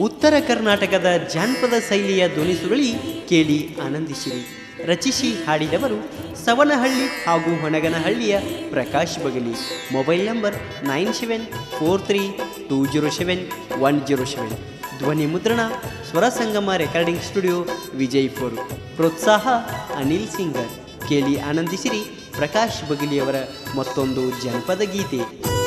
ಉತ್ತರ ಕರ್ನಾಟಕದ ಜಾನಪದ ಶೈಲಿಯ ಧ್ವನಿಸುರಳಿ ಕೇಳಿ ಆನಂದಿಸಿರಿ. ರಚಿಸಿ ಹಾಡಿದವರು ಸವನಹಳ್ಳಿ ಹಾಗೂ ಹೊನಗನಹಳ್ಳಿಯ Prakash Bagali. Mobile number nine seven four three two zero seven one zero seven. ಧ್ವನಿ ಮುದ್ರಣ ಸ್ವರ ಸಂಗಮ ರೆಕಾರ್ಡಿಂಗ್ ಸ್ಟುಡಿಯೋ ವಿಜಯಪುರ್. ಪ್ರೋತ್ಸಾಹ ಅನಿಲ್ ಸಿಂಗರ್. ಕೇಳಿ ಆನಂದಿಸಿರಿ ಪ್ರಕಾಶ್ ಬಗಲಿಯವರ ಮತ್ತೊಂದು ಜನಪದ ಗೀತೆ.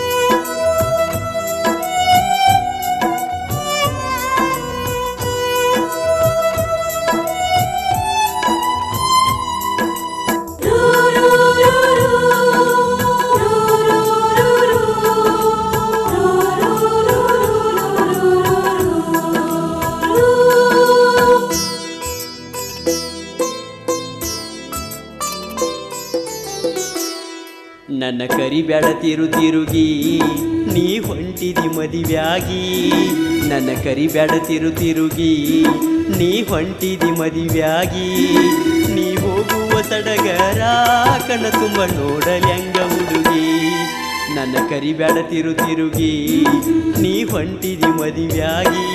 ನನ್ನ ಕರಿಬ್ಯಾಡ ತಿರು ತಿರುಗಿ, ನೀ ಹೊಂಟಿದಿ ಮದಿವ್ಯಾಗಿ. ನನ್ನ ಕರಿಬ್ಯಾಡ ತಿರು ತಿರುಗಿ, ನೀ ಹೊಂಟಿದಿ ಮದಿವ್ಯಾಗಿ. ನೀ ಹೋಗುವ ತಡಗರ ಕಣ ತುಂಬ ನೋಡಲ್ಯಂಗ ಹುಡುಗಿ. ನನ್ನ ಕರಿಬ್ಯಾಡ ತಿರು ತಿರುಗಿ, ನೀ ಹೊಂಟಿದಿ ಮದಿವ್ಯಾಗಿ.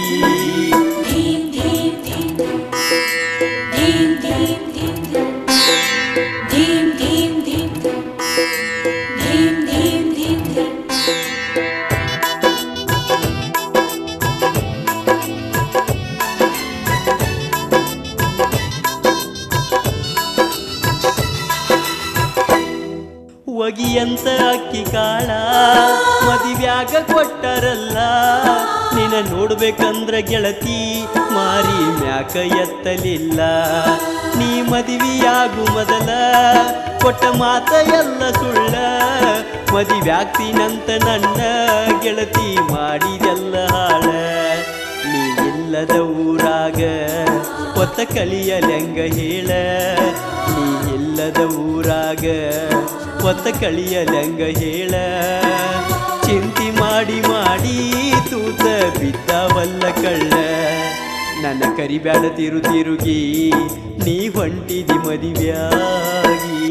ಒಗಿಯಂತ ಅಕ್ಕಿ ಕಾಳ ಮದಿವ್ಯಾಗ ಕೊಟ್ಟರಲ್ಲ. ನಿನ ನೋಡ್ಬೇಕಂದ್ರ ಗೆಳತಿ, ಮಾರಿ ಮ್ಯಾಕ ಎತ್ತಲಿಲ್ಲ. ನೀ ಮದುವೆಯಾಗು ಮೊದಲ, ಕೊಟ್ಟ ಮಾತ ಎಲ್ಲ ಸುಳ್ಳ. ಮದಿವ್ಯಾಗ್ತೀನಂತ ನನ್ನ ಗೆಳತಿ ಮಾಡಿದೆಲ್ಲ ಹಾಳ. ನೀ ಇಲ್ಲದ ಊರಾಗ ಹೊತ್ತ ಕಳಿಯಲೆಂಗ ಹೇಳ. ನೀ ಇಲ್ಲದ ಊರಾಗ ಹೊತ್ತ ಕಳಿಯಲೆಂಗ ಹೇಳ. ಚಿಂತಿ ಮಾಡಿ ಮಾಡಿ ತೂತ ಬಿದ್ದವಲ್ಲ ಕಳ್ಳ. ನನ್ನ ಕರಿಬ್ಯಾಡ ತಿರು ತಿರುಗಿ, ನೀ ಹೊಂಟಿದಿ ಮದಿವ್ಯಾಗಿ.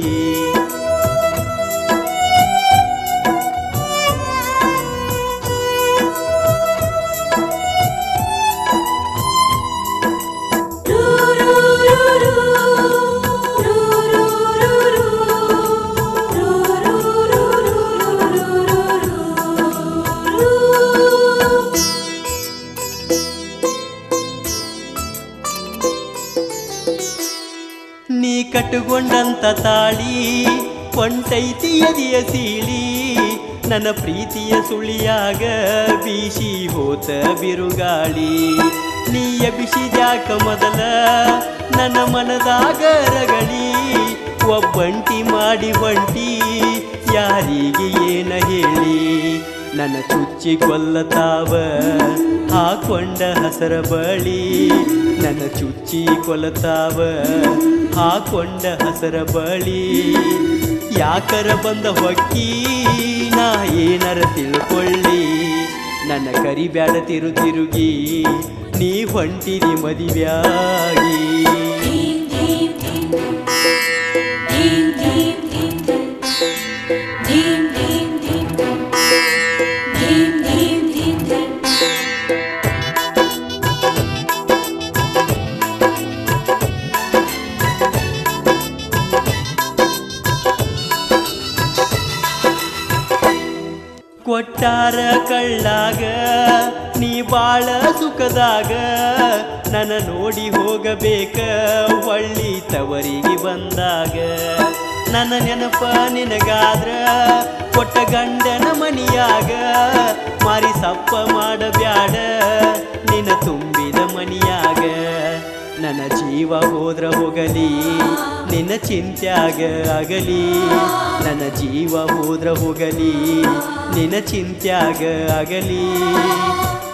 ಕಟ್ಟುಕೊಂಡಂತ ತಾಳಿ ಎದೆಯ ಸೀಳಿ, ನನ್ನ ಪ್ರೀತಿಯ ಸುಳಿಯಾಗ ಬೀಸಿ ಹೋತ ಬಿರುಗಾಳಿ. ನೀ ಎಬಿಸಿದ್ಯಾಕ ಮೊದಲ, ನನ್ನ ಮನದಾಗ ರಗಳಿ. ಒಬ್ಬಂಟಿ ಮಾಡಿ ಬಂಟಿ ಯಾರಿಗೆ ಏನ ಹೇಳಿ. ನನ್ನ ಚುಚ್ಚಿ ಕೊಲ್ಲತಾವ, ಹಾಕೊಂಡ ಹಸರ ಬಳಿ. ನನ್ನ ಚುಚ್ಚಿ ಕೊಲತಾವ ಹಾಕೊಂಡ ಹಸರ ಬಳಿ ಯಾಕರ ಬಂದ ಹೊಕ್ಕಿ ನಾ ಏನರ ತಿಳ್ಕೊಳ್ಳಿ ನನ್ನ ಕರಿಬ್ಯಾಡ ತಿರು ತಿರುಗಿ ನೀ ಹೊಂಟಿರಿ ಮದಿವ್ಯಾಗಿ ಕೊಟ್ಟಾರ ಕಳ್ಳಾಗ ನೀ ಬಾಳ ಸುಖದಾಗ, ನನ್ನ ನೋಡಿ ಹೋಗಬೇಕ ಒಳ್ಳಿ ತವರಿಗೆ ಬಂದಾಗ. ನನ್ನ ನೆನಪ ನಿನಗಾದ್ರ, ಕೊಟ್ಟ ಗಂಡನ ಮನಿಯಾಗ, ಮಾರಿ ಸಪ್ಪ ಮಾಡಬ್ಯಾಡ ನಿನ್ನ ತುಂಬಿದ ಮನಿಯಾಗ. ನನ್ನ ಜೀವ ಹೋದ್ರ ಹೋಗಲಿ, ನಿನ್ನ ಚಿಂತ್ಯಾಗ ಆಗಲಿ. ನನ್ನ ಜೀವ ಹೋದ್ರ ಹೋಗಲಿ, ನಿನ್ನ ಚಿಂತ್ಯಾಗ ಆಗಲಿ.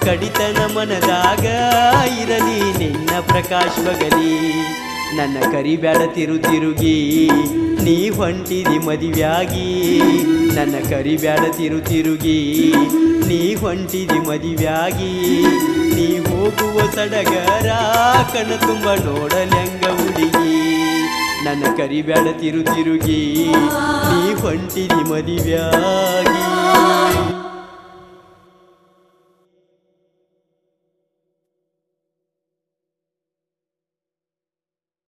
ಕಡಿತನ ಮನದಾಗ ಇರಲಿ ನಿನ್ನ ಪ್ರಕಾಶ್ ಬಗಲಿ. ನನ್ನ ಕರಿಬ್ಯಾಡ ತಿರು ತಿರುಗಿ, ನೀ ಹೊಂಟಿದಿ ಮದುವೆಯಾಗಿ. ನನ್ನ ಕರಿಬ್ಯಾಡ ತಿರು ತಿರುಗಿ, ನೀ ಹೊಂಟಿದಿ ಮದುವೆಯಾಗಿ. ನೀ ಹೋಗುವ ಸಡಗರ ಕಣ ತುಂಬ ನೋಡಲೆಂಗ ಹುಡುಗಿ. ನನ್ನ ಕರಿಬೇಡ ತಿರು ತಿರುಗಿ ನೀ ಹೊಂಟಿದಿ ಮದಿವ್ಯಾಗಿ.